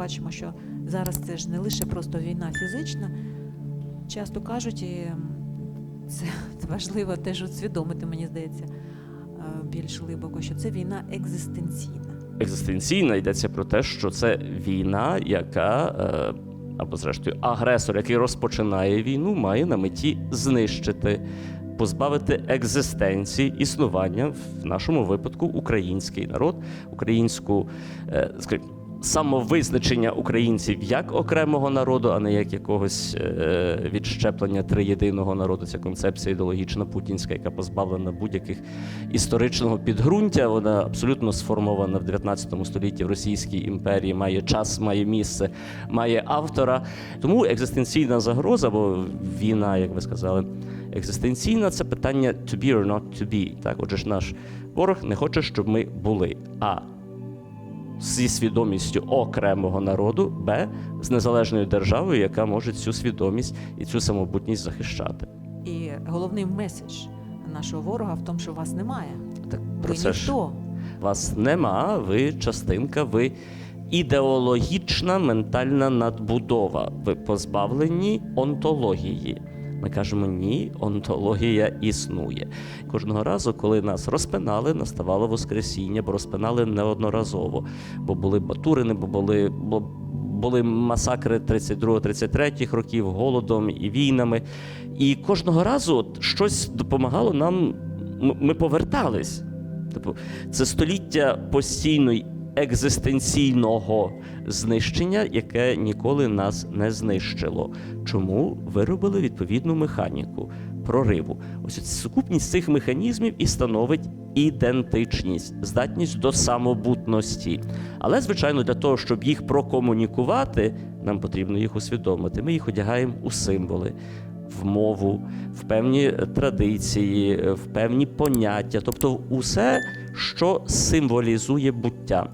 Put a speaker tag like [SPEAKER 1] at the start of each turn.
[SPEAKER 1] бачимо, що зараз це ж не лише просто війна фізична. Часто кажуть, і це важливо теж усвідомити, мені здається, е, більш глибоко, що це війна екзистенційна.
[SPEAKER 2] екзистенційна йдеться про те, що це війна, яка е, або зрештою агресор, який розпочинає війну, має на меті знищити, позбавити екзистенції існування в нашому випадку український народ, українську е, скажімо, самовизначення українців як окремого народу, а не як якогось е, відщеплення триєдиного народу. Ця концепція ідеологічна путінська, яка позбавлена будь-яких історичного підґрунтя. Вона абсолютно сформована в 19 столітті в Російській імперії, має час, має місце, має автора. Тому екзистенційна загроза, або війна, як ви сказали, екзистенційна це питання to be or not to be. Так, отже ж наш ворог не хоче, щоб ми були. А зі свідомістю окремого народу, Б з незалежною державою, яка може цю свідомість і цю самобутність захищати.
[SPEAKER 1] І головний меседж нашого ворога в тому, що вас немає.
[SPEAKER 2] Так
[SPEAKER 1] Ви
[SPEAKER 2] про це ж
[SPEAKER 1] ніхто.
[SPEAKER 2] вас нема, ви частинка, ви ідеологічна ментальна надбудова. Ви позбавлені онтології. Ми кажемо ні, онтологія існує. Кожного разу, коли нас розпинали, наставало Воскресіння, бо розпинали неодноразово. Бо були батурини, бо були, бо були масакри 32-33 років голодом і війнами. І кожного разу щось допомагало нам. Ми повертались. Типу, це століття постійної екзистенційного знищення, яке ніколи нас не знищило. Чому виробили відповідну механіку прориву? Ось сукупність цих механізмів і становить ідентичність, здатність до самобутності. Але, звичайно, для того, щоб їх прокомунікувати, нам потрібно їх усвідомити. Ми їх одягаємо у символи в мову, в певні традиції, в певні поняття, тобто усе, що символізує буття.